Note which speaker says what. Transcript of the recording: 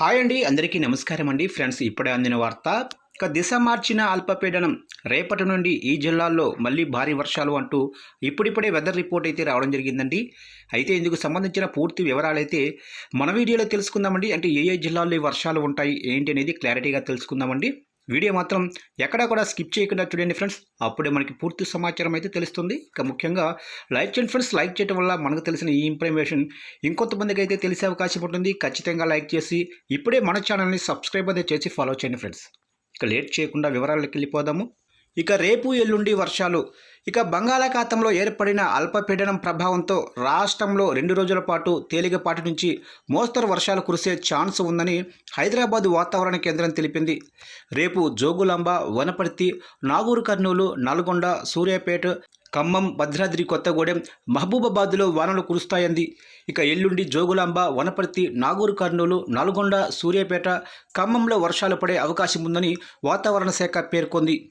Speaker 1: Hi అండి అందరికీ నమస్కారం అండి. ఫ్రెండ్స్ ఇప్పుడే అందిన వార్త ఇక దిశ మార్చిన అల్పపీడనం రేపటి నుండి ఈ జిల్లాల్లో మళ్ళీ భారీ వర్షాలు అంటూ ఇప్పుడిప్పుడే వెదర్ రిపోర్ట్ అయితే రావడం జరిగిందండి. అయితే ఇందుకు సంబంధించిన పూర్తి వివరాలు అయితే మన వీడియోలో తెలుసుకుందామండి. అంటే ఏ ఏ జిల్లాల్లో ఈ వర్షాలు ఉంటాయి ఏంటి అనేది క్లారిటీగా తెలుసుకుందామండి. వీడియో మాత్రం ఎక్కడా కూడా స్కిప్ చేయకుండా చూడండి ఫ్రెండ్స్. అప్పుడే మనకి పూర్తి సమాచారం అయితే తెలుస్తుంది. ఇక ముఖ్యంగా లైక్ చేయండి ఫ్రెండ్స్. లైక్ చేయడం వల్ల మనకు తెలిసిన ఈ ఇన్ఫర్మేషన్ ఇంకొంతమందికి అయితే తెలిసే అవకాశం ఉంటుంది. ఖచ్చితంగా లైక్ చేసి ఇప్పుడే మన ఛానల్ని సబ్స్క్రైబ్ అయితే చేసి ఫాలో చేయండి ఫ్రెండ్స్. ఇక లేట్ చేయకుండా వివరాలకు వెళ్ళిపోదాము. ఇక రేపు ఎల్లుండి వర్షాలు. ఇక బంగాళాఖాతంలో ఏర్పడిన అల్పపీడనం ప్రభావంతో రాష్ట్రంలో రెండు రోజుల పాటు తేలికపాటి నుంచి మోస్తరు వర్షాలు కురిసే ఛాన్స్ ఉందని హైదరాబాద్ వాతావరణ కేంద్రం తెలిపింది. రేపు జోగులాంబ వనపర్తి నాగూరు కర్నూలు నల్గొండ సూర్యాపేట ఖమ్మం భద్రాద్రి కొత్తగూడెం మహబూబాబాద్లో వానలు కురుస్తాయంది. ఇక ఎల్లుండి జోగులాంబ వనపర్తి నాగూరు కర్నూలు నల్గొండ సూర్యాపేట ఖమ్మంలో వర్షాలు పడే అవకాశం ఉందని వాతావరణ శాఖ పేర్కొంది.